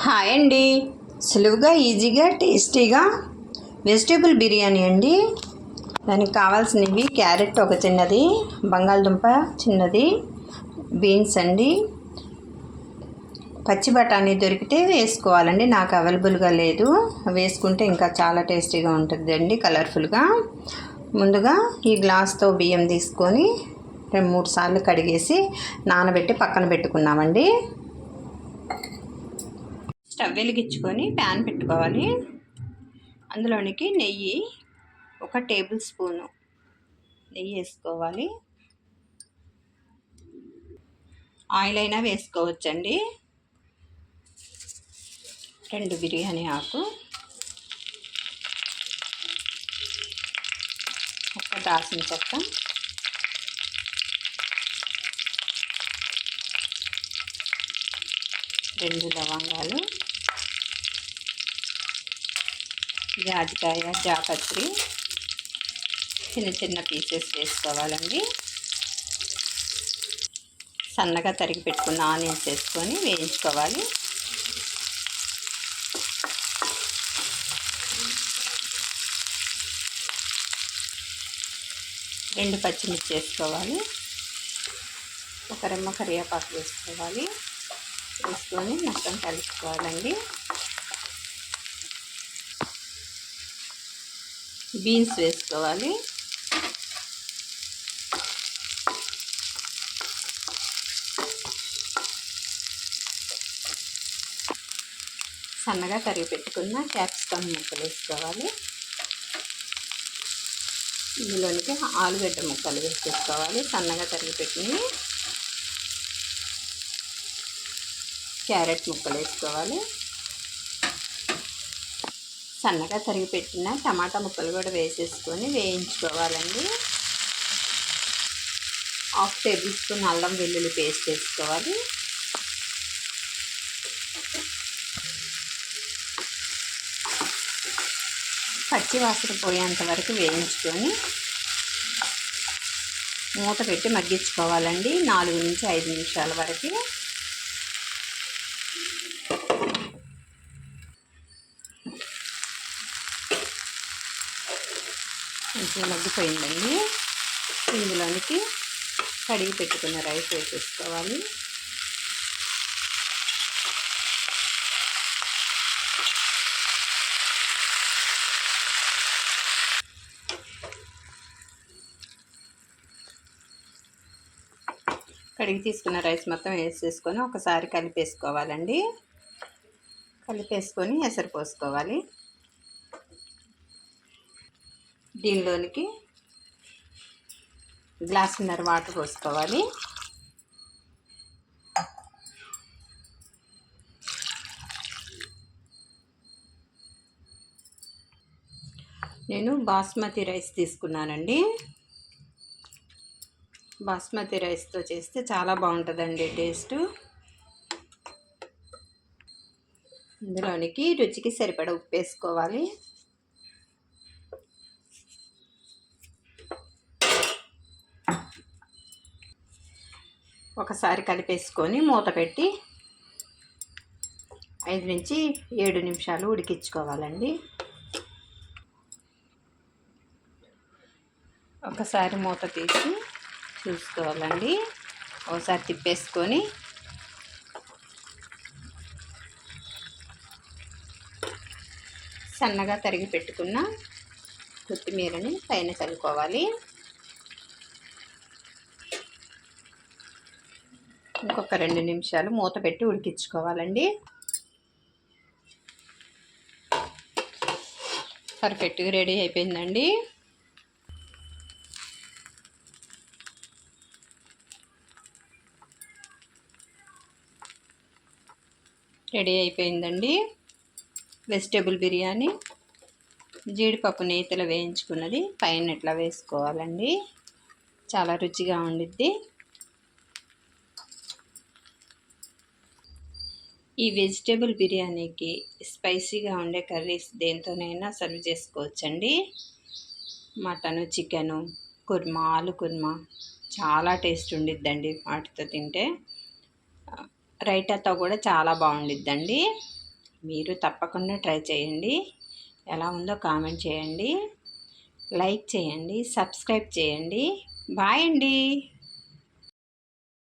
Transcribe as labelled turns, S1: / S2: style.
S1: Hi అండి. సులువుగా ఈజీగా టేస్టీగా వెజిటేబుల్ బిర్యానీ అండి. దానికి కావాల్సినవి క్యారెట్ ఒక చిన్నది బంగాళదుంప చిన్నది బీన్స్ అండి. పచ్చి బఠానీ దొరికితే వేసుకోవాలండి నాకు అవైలబుల్గా లేదు. వేసుకుంటే ఇంకా చాలా టేస్టీగా ఉంటుందండి కలర్ఫుల్గా. ముందుగా ఈ గ్లాస్తో బియ్యం తీసుకొని రెండు మూడు సార్లు కడిగేసి నానబెట్టి పక్కన పెట్టుకున్నామండి. స్టవ్ వెలిగించుకొని ప్యాన్ పెట్టుకోవాలి. అందులోనికి నెయ్యి ఒక టేబుల్ స్పూను నెయ్యి వేసుకోవాలి. ఆయిల్ అయినా వేసుకోవచ్చండి. రెండు బిర్యానీ ఆకు. ఒక దాసిన చెక్క. రెండు లవంగాలు. జాజికాయ జాపత్రి చిన్న చిన్న పీసెస్ వేసుకోవాలండి. సన్నగా తరిగి పెట్టుకున్న ఆనియన్స్ వేసుకొని వేయించుకోవాలి. రెండు పచ్చిమిర్చి వేసుకోవాలి. ఒక రెమ్మ కరివేపాకు వేసుకోవాలి. వేసుకొని మొత్తం కలుపుకోవాలండి. బీన్స్ వేసుకోవాలి. సన్నగా కరిగి పెట్టుకున్న క్యాప్సికమ్ ముక్కలు వేసుకోవాలి. ఇందులోనికి ఆలుగడ్డ ముక్కలు వేసేసుకోవాలి. సన్నగా తరిగి పెట్టుకుని క్యారెట్ ముక్కలు వేసుకోవాలి. సన్నగా తరిగి పెట్టిన టమాటా ముక్కలు కూడా వేసేసుకొని వేయించుకోవాలండి. హాఫ్ టేబుల్ స్పూన్ అల్లం వెల్లుల్లి పేస్ట్ వేసుకోవాలి. పచ్చి వాసన పోయేంత వరకు వేయించుకొని మూత పెట్టి మగ్గించుకోవాలండి. నాలుగు నుంచి ఐదు నిమిషాల వరకు కొంచెం మగ్గిపోయిందండి. ఇందులోనికి కడిగి పెట్టుకున్న రైస్ వేసేసుకోవాలి. కడిగి తీసుకున్న రైస్ మొత్తం వేసేసుకొని ఒకసారి కలిపేసుకోవాలండి. కలిపేసుకొని ఎసరు పోసుకోవాలి. దీనిలోనికి గ్లాసున్నర వాటర్ పోసుకోవాలి. నేను బాస్మతి రైస్ తీసుకున్నానండి. బాస్మతి రైస్తో చేస్తే చాలా బాగుంటుందండి టేస్ట్. ఇందులోనికి రుచికి సరిపడ ఉప్పు వేసుకోవాలి. ఒకసారి కలిపేసుకొని మూత పెట్టి ఐదు నుంచి ఏడు నిమిషాలు ఉడికించుకోవాలండి. ఒకసారి మూత తీసి చూసుకోవాలండి. ఒకసారి తిప్పేసుకొని సన్నగా తరిగి పెట్టుకున్న కొత్తిమీరని పైన చల్లుకోవాలి. ఇంకొక రెండు నిమిషాలు మూత పెట్టి ఉడికించుకోవాలండి. పర్ఫెక్ట్గా రెడీ అయిపోయిందండి. రెడీ అయిపోయిందండి. వెజిటేబుల్ బిర్యానీ జీడిపప్పు నేతలు వేయించుకున్నది పైన ఇట్లా వేసుకోవాలండి. చాలా రుచిగా ఉండిద్ది. ఈ వెజిటేబుల్ బిర్యానీకి స్పైసీగా ఉండే కర్రీస్ దేంతోనైనా సర్వ్ చేసుకోవచ్చండి. మటను చికెను కుర్మా ఆలు కుర్మా చాలా టేస్ట్ ఉండిద్దండి వాటితో తింటే. రైటాతో కూడా చాలా బాగుండిద్దండి. మీరు తప్పకుండా ట్రై చేయండి. ఎలా ఉందో కామెంట్ చేయండి. లైక్ చేయండి సబ్స్క్రైబ్ చేయండి. బాయ్ అండి.